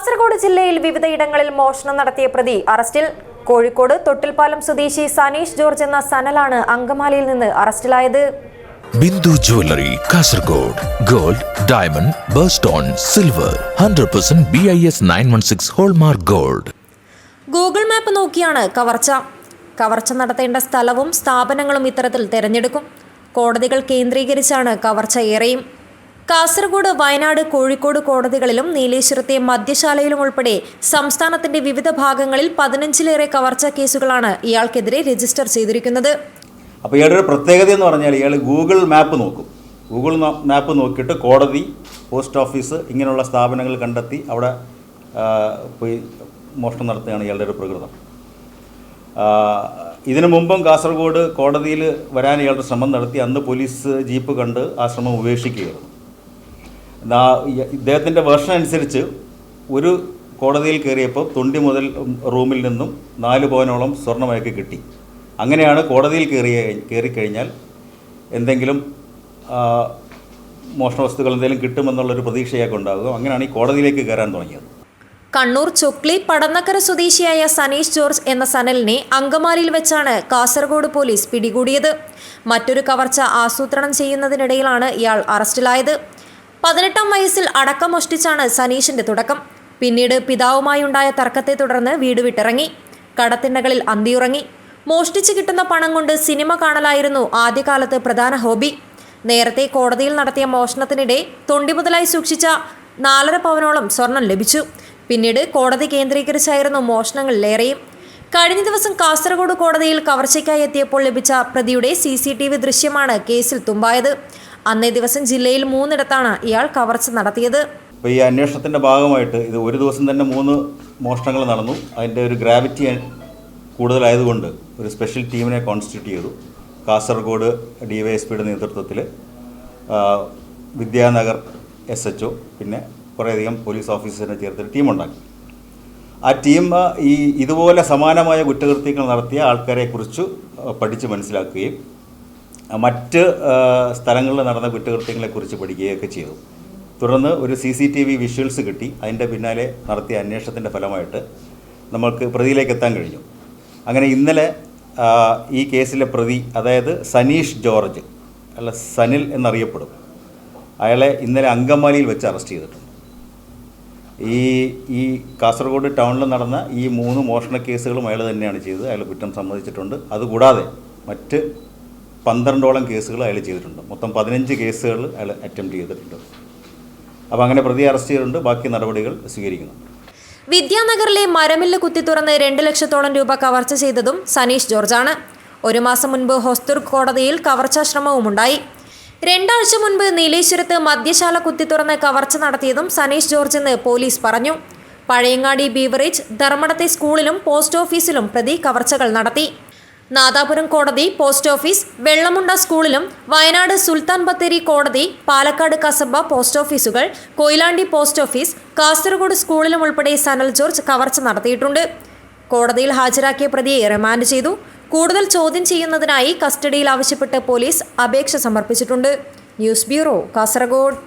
കാസർഗോഡ് ജില്ലയിൽ വിവിധയിടങ്ങളിൽ മോഷണം നടത്തിയ പ്രതി അറസ്റ്റിൽ കോഴിക്കോട് തൊട്ടിൽപ്പാലം സ്വദേശി സനീഷ് ജോർജ് എന്ന സനലാണ് അങ്കമാലിയിൽ നിന്ന് അറസ്റ്റിലായത്. Bindu jewellery Kasaragod. Gold diamond birthstone silver. Hundred percent B I S nine one six hallmark gold. Google map നോക്കിയാണ് കവർച്ച. കവർച്ച നടത്തേണ്ട സ്ഥലവും സ്ഥാപനങ്ങളും ഇത്തരത്തിൽ തിരഞ്ഞെടുക്കും. കോടതികൾ കേന്ദ്രീകരിച്ചാണ് കവർച്ച ഏറെയും. കാസർഗോഡ് വയനാട് കോഴിക്കോട് കോടതികളിലും നീലേശ്വരത്തെ മദ്യശാലയിലും ഉൾപ്പെടെ സംസ്ഥാനത്തിന്റെ വിവിധ ഭാഗങ്ങളിൽ പതിനഞ്ചിലേറെ കവർച്ച കേസുകളാണ് ഇയാൾക്കെതിരെ രജിസ്റ്റർ ചെയ്തിരിക്കുന്നത്. അപ്പോൾ ഇയാളുടെ ഒരു പ്രത്യേകത എന്ന് പറഞ്ഞാൽ ഇയാൾ ഗൂഗിൾ മാപ്പ് നോക്കും. ഗൂഗിൾ മാപ്പ് നോക്കിയിട്ട് കോടതി പോസ്റ്റ് ഓഫീസ് ഇങ്ങനെയുള്ള സ്ഥാപനങ്ങൾ കണ്ടെത്തി അവിടെ പോയി മോഷണം നടത്തുകയാണ് ഇയാളുടെ ഒരു പ്രകൃതം. ഇതിനു മുമ്പും കാസർഗോഡ് കോടതിയിൽ വരാൻ ഇയാളുടെ ശ്രമം നടത്തി. അന്ന് പോലീസ് ജീപ്പ് കണ്ട് ആ ശ്രമം ഉപേക്ഷിക്കുകയായിരുന്നു. ഇദ്ദേഹത്തിന്റെ വേർഷൻ അനുസരിച്ച് ഒരു കോടതിയിൽ കയറിയപ്പോൾ തൊണ്ടി മുതൽ റൂമിൽ നിന്നും നാല് പവനോളം സ്വർണമയൊക്കെ കിട്ടി. അങ്ങനെയാണ് കോടതിയിൽ കയറിയ കയറിക്കഴിഞ്ഞാൽ എന്തെങ്കിലും മോഷണ വസ്തുക്കൾ എന്തെങ്കിലും കിട്ടുമെന്നുള്ളൊരു പ്രതീക്ഷയൊക്കെ ഉണ്ടാകുക അങ്ങനെയാണ് ഈ കോടതിയിലേക്ക് കയറാൻ തുടങ്ങിയത്. കണ്ണൂർ ചൊക്ലി പടന്നക്കര സ്വദേശിയായ സനീഷ് ജോർജ് എന്ന സനലിനെ അങ്കമാലിയിൽ വെച്ചാണ് കാസർഗോഡ് പോലീസ് പിടികൂടിയത്. മറ്റൊരു കവർച്ച ആസൂത്രണം ചെയ്യുന്നതിനിടയിലാണ് ഇയാൾ അറസ്റ്റിലായത്. പതിനെട്ടാം വയസ്സിൽ അടക്കം മോഷ്ടിച്ചാണ് സനീഷിന്റെ തുടക്കം. പിന്നീട് പിതാവുമായുണ്ടായ തർക്കത്തെ തുടർന്ന് വീട് വിട്ടിറങ്ങി. കടത്തിണ്ടകളിൽ അന്തിയുറങ്ങി. മോഷ്ടിച്ചു കിട്ടുന്ന പണം കൊണ്ട് സിനിമ കാണലായിരുന്നു ആദ്യകാലത്ത് പ്രധാന ഹോബി. നേരത്തെ കോടതിയിൽ നടത്തിയ മോഷണത്തിനിടെ തൊണ്ടി മുതലായി സൂക്ഷിച്ച നാലര പവനോളം സ്വർണം ലഭിച്ചു. പിന്നീട് കോടതി കേന്ദ്രീകരിച്ചായിരുന്നു മോഷണങ്ങളിലേറെയും കഴിഞ്ഞ ദിവസം കാസർഗോഡ് കോടതിയിൽ കവർച്ചയ്ക്കായി എത്തിയപ്പോൾ ലഭിച്ച പ്രതിയുടെ സി സി ടി വി ദൃശ്യമാണ് കേസിൽ തുമ്പായത്. അന്നേ ദിവസം ജില്ലയിൽ മൂന്നിടത്താണ് ഇയാൾ കവർച്ച നടത്തിയത്. ഈ അന്വേഷണത്തിന്റെ ഭാഗമായിട്ട് ഇത് ഒരു ദിവസം തന്നെ മൂന്ന് മോഷണങ്ങൾ നടന്നു. അതിന്റെ ഒരു ഗ്രാവിറ്റി കൂടുതലായതുകൊണ്ട് ഒരു സ്പെഷ്യൽ ടീമിനെ കോൺസ്റ്റിറ്റ്യൂട്ട് ചെയ്തു. കാസർഗോഡ് ഡി വൈ എസ് പിയുടെ നേതൃത്വത്തിൽ വിദ്യാനഗർ എസ് എച്ച് ഒ പിന്നെ കുറേയധികം പോലീസ് ഓഫീസറിനെ ചേർത്തൊരു ടീമുണ്ടാക്കി ആ ടീം ഈ ഇതുപോലെ സമാനമായ കുറ്റകൃത്യങ്ങൾ നടത്തിയ ആൾക്കാരെക്കുറിച്ച് പഠിച്ച് മനസ്സിലാക്കുകയും മറ്റ് സ്ഥലങ്ങളിൽ നടന്ന കുറ്റകൃത്യങ്ങളെക്കുറിച്ച് പഠിക്കുകയൊക്കെ ചെയ്തു. തുടർന്ന് ഒരു C C T V visuals കിട്ടി. അതിന്റെ പിന്നാലെ നടത്തിയ അന്വേഷണത്തിന്റെ ഫലമായിട്ട് നമ്മൾക്ക് പ്രതിയിലേക്ക് എത്താൻ കഴിഞ്ഞു. അങ്ങനെ ഇന്നലെ ഈ കേസിലെ പ്രതി അതായത് സനീഷ് ജോർജ് അല്ല സനിൽ എന്നറിയപ്പെടും അയാളെ ഇന്നലെ അങ്കമാലിയിൽ വെച്ച് അറസ്റ്റ് ചെയ്തിട്ടുണ്ട്. ഈ ഈ കാസർഗോഡ് ടൗണിൽ നടന്ന ഈ മൂന്ന് മോഷണ കേസുകളും അയാൾ തന്നെയാണ് ചെയ്തത്. അയാൾ കുറ്റം സമ്മതിച്ചിട്ടുണ്ട്. അതുകൂടാതെ മറ്റ് പന്ത്രണ്ടോളം കേസുകൾ അയാൾ ചെയ്തിട്ടുണ്ട്. മൊത്തം പതിനഞ്ച് കേസുകൾ അയാൾ അറ്റംപ്റ്റ് ചെയ്തിട്ടുണ്ട്. അപ്പോൾ അങ്ങനെ പ്രതി അറസ്റ്റ് ചെയ്തിട്ടുണ്ട്. ബാക്കി നടപടികൾ സ്വീകരിക്കുന്നു. വിദ്യാനഗറിലെ മരമില്ല് കുത്തി തുറന്ന് രണ്ട് ലക്ഷത്തോളം രൂപ കവർച്ച ചെയ്തതും സനീഷ് ജോർജാണ്. ഒരു മാസം മുൻപ് ഹൊസ്തുർ കോടതിയിൽ കവർച്ചാശ്രമവും ഉണ്ടായി രണ്ടാഴ്ച മുൻപ് നീലേശ്വരത്ത് മദ്യശാല കുത്തി തുറന്ന് കവർച്ച നടത്തിയതും സനീഷ് ജോർജ് എന്ന് പോലീസ് പറഞ്ഞു. പഴയങ്ങാടി ബീവറേജ് ധർമ്മടത്തെ സ്കൂളിലും പോസ്റ്റ് ഓഫീസിലും പ്രതി കവർച്ചകൾ നടത്തി. നാദാപുരം കോടതി പോസ്റ്റ് ഓഫീസ് വെള്ളമുണ്ട സ്കൂളിലും വയനാട് സുൽത്താൻ ബത്തേരി കോടതി പാലക്കാട് കസബ പോസ്റ്റ് ഓഫീസുകൾ കൊയിലാണ്ടി പോസ്റ്റ് ഓഫീസ് കാസർഗോഡ് സ്കൂളിലും ഉൾപ്പെടെ സനൽ ജോർജ് കവർച്ച നടത്തിയിട്ടുണ്ട്. കോടതിയിൽ ഹാജരാക്കിയ പ്രതിയെ റിമാൻഡ് ചെയ്തു. കൂടുതൽ ചോദ്യം ചെയ്യുന്നതിനായി കസ്റ്റഡിയിൽ ആവശ്യപ്പെട്ട് പോലീസ് അപേക്ഷ സമർപ്പിച്ചിട്ടുണ്ട്. News bureau Kasaragod.